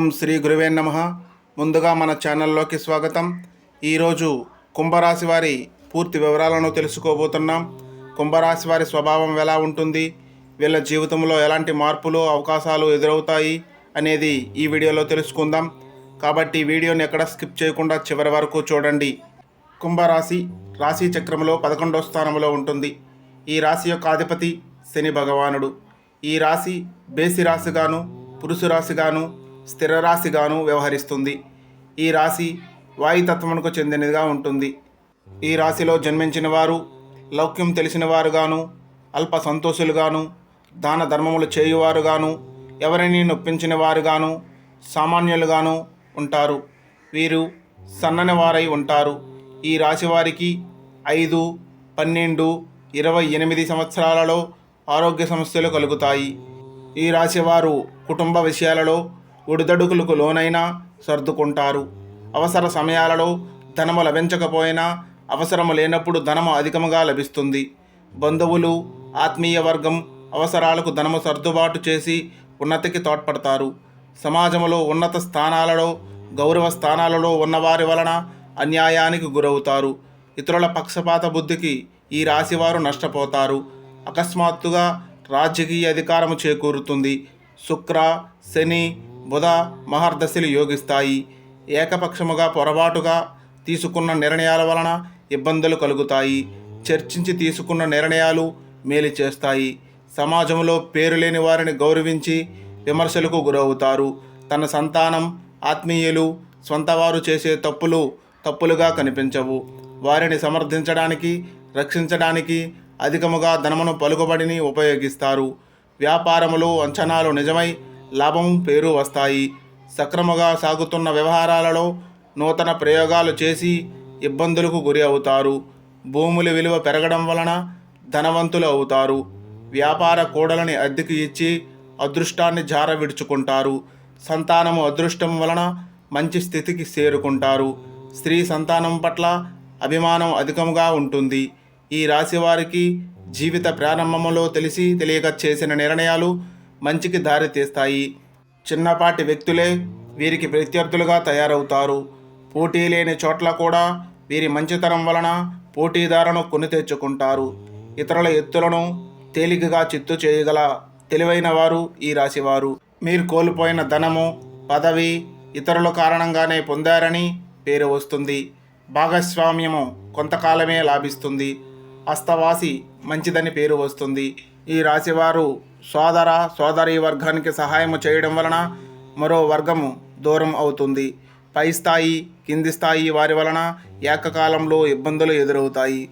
ఓం శ్రీ గురువే నమ. ముందుగా మన ఛానల్లోకి స్వాగతం. ఈరోజు కుంభరాశి వారి పూర్తి వివరాలను తెలుసుకోబోతున్నాం. కుంభరాశి వారి స్వభావం ఎలా ఉంటుంది? వీళ్ళ జీవితంలో ఎలాంటి మార్పులు అవకాశాలు ఎదురవుతాయి అనేది ఈ వీడియోలో తెలుసుకుందాం. కాబట్టి వీడియోని ఎక్కడ స్కిప్ చేయకుండా చివరి వరకు చూడండి. కుంభరాశి రాశి చక్రంలో పదకొండవ స్థానంలో ఉంటుంది. ఈ రాశి యొక్క అధిపతి శని భగవానుడు. ఈ రాశి బేసి రాశిగాను పురుషు రాశిగాను స్థిర రాశిగాను వ్యవహరిస్తుంది. ఈ రాశి వాయుతత్వమునకు చెందినదిగా ఉంటుంది. ఈ రాశిలో జన్మించిన వారు లౌక్యం తెలిసిన వారుగాను అల్ప సంతోషులుగాను దాన ధర్మములు చేయువారుగాను ఎవరిని నొప్పించిన వారుగాను సామాన్యులుగాను ఉంటారు. వీరు సన్నని వారై ఉంటారు. ఈ రాశి వారికి ఐదు పన్నెండు ఇరవై ఎనిమిది సంవత్సరాలలో ఆరోగ్య సమస్యలు కలుగుతాయి. ఈ రాశి వారు కుటుంబ విషయాలలో ఒడిదడుకులకు లోనైనా సర్దుకుంటారు. అవసర సమయాలలో ధనము లభించకపోయినా అవసరము లేనప్పుడు ధనము అధికముగా లభిస్తుంది. బంధువులు ఆత్మీయ వర్గం అవసరాలకు ధనము సర్దుబాటు చేసి ఉన్నతికి తోడ్పడతారు. సమాజంలో ఉన్నత స్థానాలలో గౌరవ స్థానాలలో ఉన్నవారి వలన అన్యాయానికి గురవుతారు. ఇతరుల పక్షపాత బుద్ధికి ఈ రాశివారు నష్టపోతారు. అకస్మాత్తుగా రాజకీయ అధికారము చేకూరుతుంది. శుక్ర శని బుధ మహర్దశలు యోగిస్తాయి. ఏకపక్షముగా పొరపాటుగా తీసుకున్న నిర్ణయాల వలన ఇబ్బందులు కలుగుతాయి. చర్చించి తీసుకున్న నిర్ణయాలు మేలు చేస్తాయి. సమాజంలో పేరు లేని వారిని గౌరవించి విమర్శలకు గురవుతారు. తన సంతానం ఆత్మీయులు స్వంతవారు చేసే తప్పులు తప్పులుగా కనిపించవు. వారిని సమర్థించడానికి రక్షించడానికి అధికముగా ధనమును పలుకుబడిని ఉపయోగిస్తారు. వ్యాపారములు అంచనాలు నిజమై లాభం పేరు వస్తాయి. సక్రమంగా సాగుతున్న వ్యవహారాలలో నూతన ప్రయోగాలు చేసి ఇబ్బందులకు గురి అవుతారు. భూముల విలువ పెరగడం వలన ధనవంతులు అవుతారు. వ్యాపార కూడలని అద్దెకు ఇచ్చి అదృష్టాన్ని జార విడుచుకుంటారు. సంతానము అదృష్టం వలన మంచి స్థితికి చేరుకుంటారు. స్త్రీ సంతానం పట్ల అభిమానం అధికముగా ఉంటుంది. ఈ రాశి వారికి జీవిత ప్రారంభంలో తెలిసి తెలియక చేసిన నిర్ణయాలు మంచికి దారి తీస్తాయి. చిన్నపాటి వ్యక్తులే వీరికి ప్రత్యర్థులుగా తయారవుతారు. పోటీ లేని చోట్ల కూడా వీరి మంచితనం వలన పోటీదారును కొని తెచ్చుకుంటారు. ఇతరుల ఎత్తులను తేలికగా చిత్తు చేయగల తెలివైన వారు ఈ రాశివారు. మీరు కోల్పోయిన ధనము పదవి ఇతరుల కారణంగానే పొందారని పేరు వస్తుంది. భాగస్వామ్యము కొంతకాలమే లాభిస్తుంది. అస్తవాసి మంచిదని పేరు వస్తుంది. ఈ రాశివారు సోదర సోదరి వర్గానికి సహాయం చేయడం వలన మరో వర్గము దూరం అవుతుంది. పై స్థాయి కింది స్థాయి వారి వలన ఏకకాలంలో ఇబ్బందులు ఎదురవుతాయి.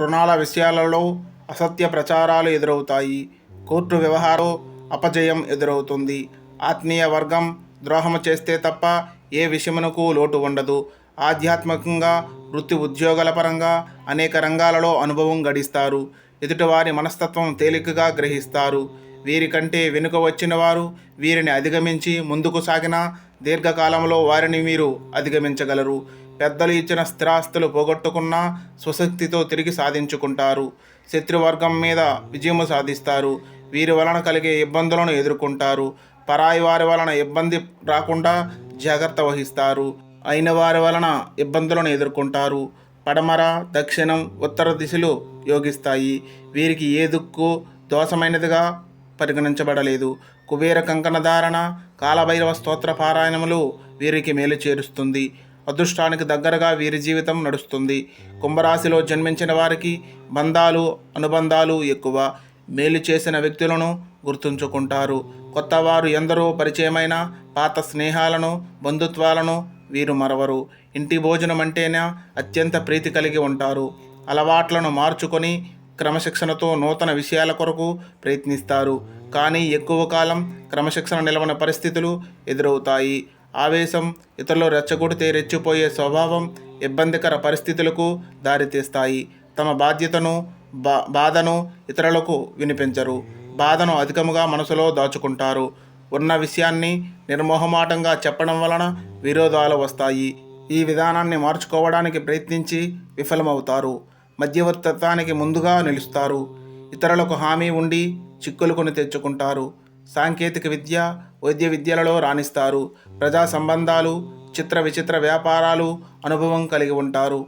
రుణాల విషయాలలో అసత్య ప్రచారాలు ఎదురవుతాయి. కోర్టు వ్యవహారం అపజయం ఎదురవుతుంది. ఆత్మీయ వర్గం ద్రోహము చేస్తే తప్ప ఏ విషయమునకు లోటు ఉండదు. ఆధ్యాత్మికంగా వృత్తి ఉద్యోగాల పరంగా అనేక రంగాలలో అనుభవం గడిస్తారు. ఎదుటివారి మనస్తత్వం తేలికగా గ్రహిస్తారు. వీరికంటే వెనుక వచ్చిన వారు వీరిని అధిగమించి ముందుకు సాగిన దీర్ఘకాలంలో వారిని మీరు అధిగమించగలరు. పెద్దలు ఇచ్చిన స్థిరాస్తులు పోగొట్టుకున్న స్వశక్తితో తిరిగి సాధించుకుంటారు. శత్రువర్గం మీద విజయము సాధిస్తారు. వీరి వలన కలిగే ఇబ్బందులను ఎదుర్కొంటారు. పరాయి వారి వలన ఇబ్బంది రాకుండా జాగ్రత్త వహిస్తారు. అయిన వారి వలన ఇబ్బందులను ఎదుర్కొంటారు. పడమర దక్షిణం ఉత్తర దిశలు యోగిస్తాయి. వీరికి ఏ దుక్కు దోషమైనదిగా పరిగణించబడలేదు. కుబేర కంకణ ధారణ కాలభైరవ స్తోత్ర పారాయణములు వీరికి మేలు చేరుస్తుంది. అదృష్టానికి దగ్గరగా వీరి జీవితం నడుస్తుంది. కుంభరాశిలో జన్మించిన వారికి బంధాలు అనుబంధాలు ఎక్కువ. మేలు చేసిన వ్యక్తులను గుర్తుంచుకుంటారు. కొత్తవారు ఎందరో పరిచయమైన పాత స్నేహాలను బంధుత్వాలను వీరు మరవరు. ఇంటి భోజనం అంటేనే అత్యంత ప్రీతి కలిగి ఉంటారు. అలవాట్లను మార్చుకొని క్రమశిక్షణతో నూతన విషయాల కొరకు ప్రయత్నిస్తారు. కానీ ఎక్కువ కాలం క్రమశిక్షణ నిలవని పరిస్థితులు ఎదురవుతాయి. ఆవేశం ఇతరులు రెచ్చగొడితే రెచ్చిపోయే స్వభావం ఇబ్బందికర పరిస్థితులకు దారితీస్తాయి. తమ బాధ్యతను బా బాధను ఇతరులకు వినిపించరు. బాధను అధికముగా మనసులో దాచుకుంటారు. ఉన్న విషయాన్ని నిర్మోహమాటంగా చెప్పడం వలన విరోధాలు వస్తాయి. ఈ విధానాన్ని మార్చుకోవడానికి ప్రయత్నించి విఫలమవుతారు. మధ్యవర్తత్వానికి ముందుగా నిలుస్తారు. ఇతరులకు హామీ ఉండి చిక్కులు కొని తెచ్చుకుంటారు. సాంకేతిక విద్య వైద్య విద్యలలో రాణిస్తారు. ప్రజా సంబంధాలు చిత్ర విచిత్ర వ్యాపారాలు అనుభవం కలిగి ఉంటారు.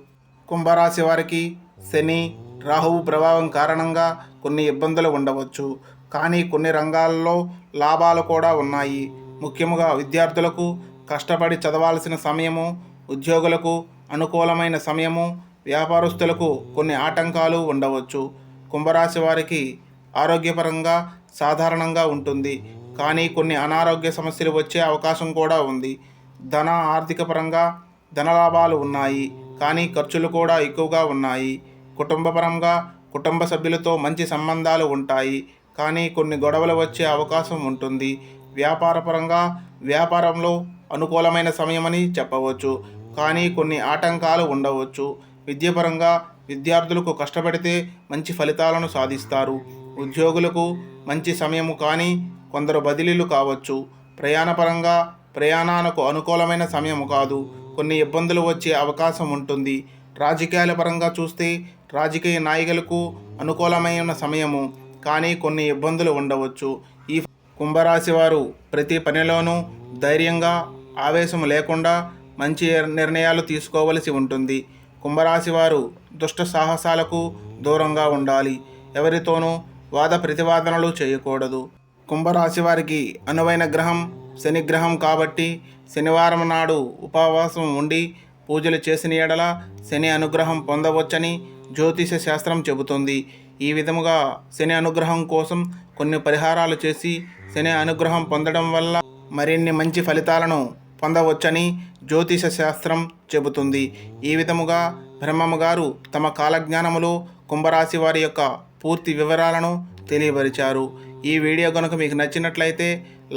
కుంభరాశి వారికి శని రాహువు ప్రభావం కారణంగా కొన్ని ఇబ్బందులు ఉండవచ్చు. కానీ కొన్ని రంగాల్లో లాభాలు కూడా ఉన్నాయి. ముఖ్యముగా విద్యార్థులకు కష్టపడి చదవాల్సిన సమయము ఉద్యోగులకు అనుకూలమైన సమయము వ్యాపారస్తులకు కొన్ని ఆటంకాలు ఉండవచ్చు. కుంభరాశి వారికి ఆరోగ్యపరంగా సాధారణంగా ఉంటుంది. కానీ కొన్ని అనారోగ్య సమస్యలు వచ్చే అవకాశం కూడా ఉంది. ధన ఆర్థిక పరంగా ధనలాభాలు ఉన్నాయి. కానీ ఖర్చులు కూడా ఎక్కువగా ఉన్నాయి. కుటుంబపరంగా కుటుంబ సభ్యులతో మంచి సంబంధాలు ఉంటాయి. కానీ కొన్ని గొడవలు వచ్చే అవకాశం ఉంటుంది. వ్యాపారపరంగా వ్యాపారంలో అనుకూలమైన సమయమని చెప్పవచ్చు. కానీ కొన్ని ఆటంకాలు ఉండవచ్చు. విద్యపరంగా విద్యార్థులకు కష్టపడితే మంచి ఫలితాలను సాధిస్తారు. ఉద్యోగులకు మంచి సమయము కానీ కొందరు బదిలీలు కావచ్చు. ప్రయాణపరంగా ప్రయాణాలకు అనుకూలమైన సమయము కాదు. కొన్ని ఇబ్బందులు వచ్చే అవకాశం ఉంటుంది. రాజకీయాల పరంగా చూస్తే రాజకీయ నాయకులకు అనుకూలమైన సమయము. కానీ కొన్ని ఇబ్బందులు ఉండవచ్చు. ఈ కుంభరాశి వారు ప్రతి పనిలోనూ ధైర్యంగా ఆవేశం లేకుండా మంచి నిర్ణయాలు తీసుకోవలసి ఉంటుంది. కుంభరాశి వారు దుష్ట సాహసాలకు దూరంగా ఉండాలి. ఎవరితోనూ వాద ప్రతివాదనలు చేయకూడదు. కుంభరాశి వారికి అనువైన గ్రహం శని గ్రహం కాబట్టి శనివారం నాడు ఉపవాసం ఉండి పూజలు చేసిన ఎడల శని అనుగ్రహం పొందవచ్చని జ్యోతిష శాస్త్రం చెబుతుంది. ఈ విధముగా శని అనుగ్రహం కోసం కొన్ని పరిహారాలు చేసి శని అనుగ్రహం పొందడం వల్ల మరిన్ని మంచి ఫలితాలను పొందవచ్చని జ్యోతిష శాస్త్రం చెబుతుంది. ఈ విధముగా బ్రహ్మమ్మ గారు తమ కాలజ్ఞానములో కుంభరాశి వారి యొక్క పూర్తి వివరాలను తెలియపరిచారు. ఈ వీడియో కనుక మీకు నచ్చినట్లయితే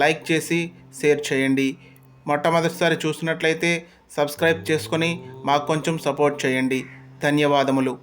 లైక్ చేసి షేర్ చేయండి. మొట్టమొదటిసారి చూసినట్లయితే సబ్స్క్రైబ్ చేసుకొని మాకు కొంచెం సపోర్ట్ చేయండి. ధన్యవాదములు.